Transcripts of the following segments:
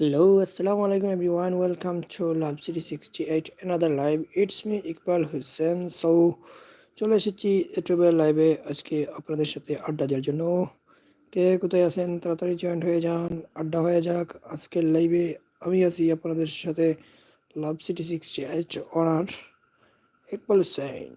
Hello, Assalamu alaikum everyone. Welcome to Lab City 68, another live. It's me, Iqbal Hussein. So, চলে এসেছি ইউটিউবের লাইভে আজকে আপনাদের সাথে আড্ডা দেওয়ার জন্য কে কোথায় আছেন তাড়াতাড়ি জয়েন্ট হয়ে যান আড্ডা হয়ে যাক আজকের লাইভে আমি আছি আপনাদের সাথে love city sixty eight honour Iqbal Hussain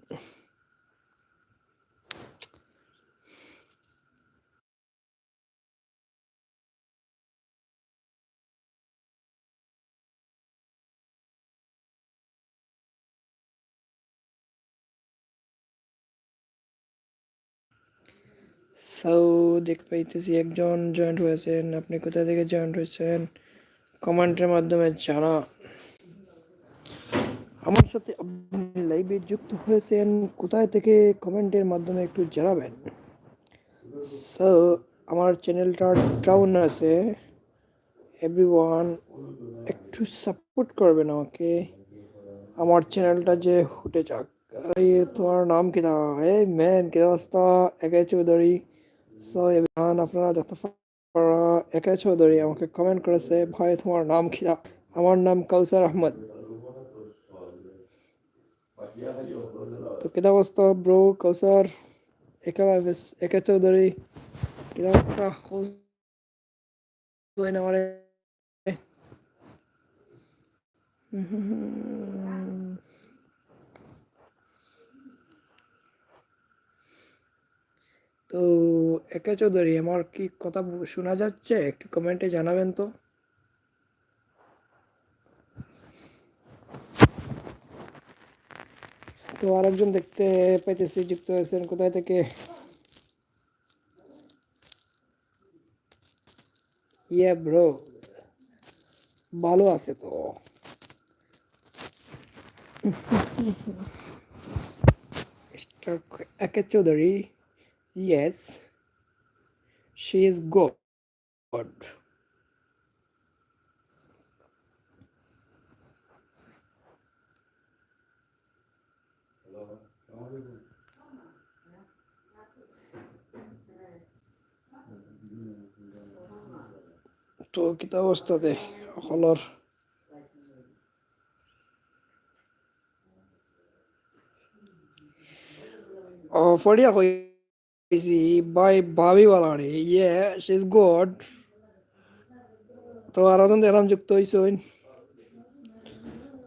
so দেখতে পাইতেছি একজন জয়েন্ট হয়েছেন। আপনি কোথা থেকে জয়েন্ট হয়েছেন? কমেন্টের মাধ্যমে জানা আমার সাথে আপনি লাইভে যুক্ত হয়েছেন, কোথায় থেকে কমেন্টের মাধ্যমে একটু জানাবেন? সো আমার চ্যানেলটা ডাউন আছে। এভরিওয়ান একটু সাপোর্ট করবেন আমাকে। আমার চ্যানেলটা যে হুটে যাক। এই, তোমার নাম কি? না এই ম্যান কি অবস্থা? একে চৌধুরী। সো এভরিওয়ান আপনারা দেখতে একে চৌধুরী আমাকে কমেন্ট করেছে, ভাই, তোমার নাম কি? আমার নাম কাউসার আহমদ। তো কিতা অবস্থা ব্রো কাউসার, একা একে চৌধুরী। কিতা অবস্থা? আমারে। তো একে চৌধুরী, আমার কি কথা শোনা যাচ্ছে? একটু কমেন্টে জানাবেন তো। তো আরেকজন দেখতে পাইতেছি, যুক্ত হয়েছেন। কোথায় থেকে? ইয়ে ব্রো ভালো আছে তো। একে Chowdhury. Yes she is God. তো কিতা অৱস্থাতে হলৰ অ ফৰিয়া কৈ বাই ভাবি বালারে ইয়ে শি ইজ গুড তো আর ওজন দেখলাম যুক্ত হইছেন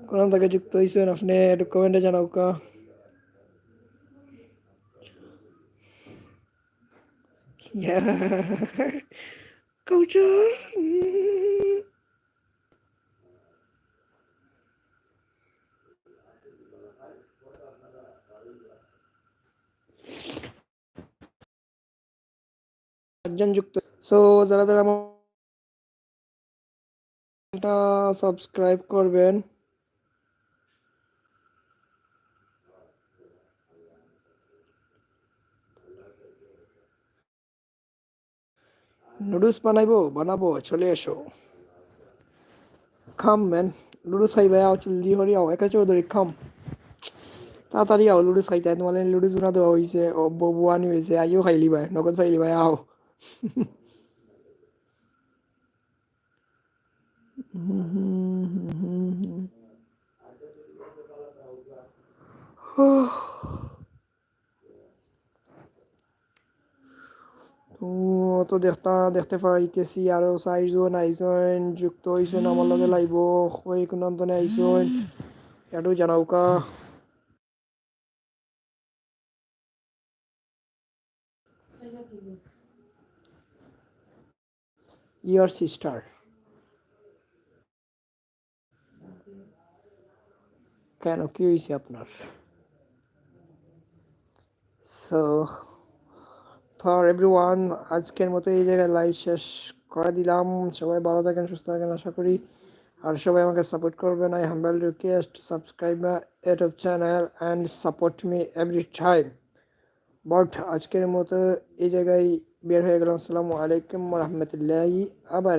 কোন থেকে যুক্ত হইছেন আপনি, একটু কমেন্টে জানাও কা। Yeah. একজন যুক্ত সো যারা যারা আমার সাবস্ক্রাইব করবেন। নুডলস বানাইবো, বানাবো, চলে এসো। খাম ম্যান লুডুস খাইবে, আও জলদি হরি আও। একা চৌধুরী খাম তাড়াতাড়ি আও লুডুস খাইতে। তোমালে লুডুস বানা দেওয়া হয়েছে ও বুয়ানি হয়েছে আইও খাইলি ভাই, নগদ খাইলি ভাই, আও। তো দেখতা, দেখতে পাইতেছি আরও চাৰিজন আইসন যুক্ত হয়েছেন আমার লগে লাইব কই কোনন্তনে আইসন এটু জানাওকা ইয়ার সিস্টার কেন, কি হয়েছে আপনার? সো থর এভরিওয়ান আজকের মতো এই জায়গায় লাইভ শেষ করে দিলাম। সবাই ভালো থাকেন, সুস্থ থাকেন, আশা করি। আর সবাই আমাকে সাপোর্ট করবেন। I humble request subscribe my YouTube channel and support me every time but আজকের মতো এই জায়গায় বের হয়ে গেলাম আসসালামু আলাইকুম রহমতুল্লাহি আবার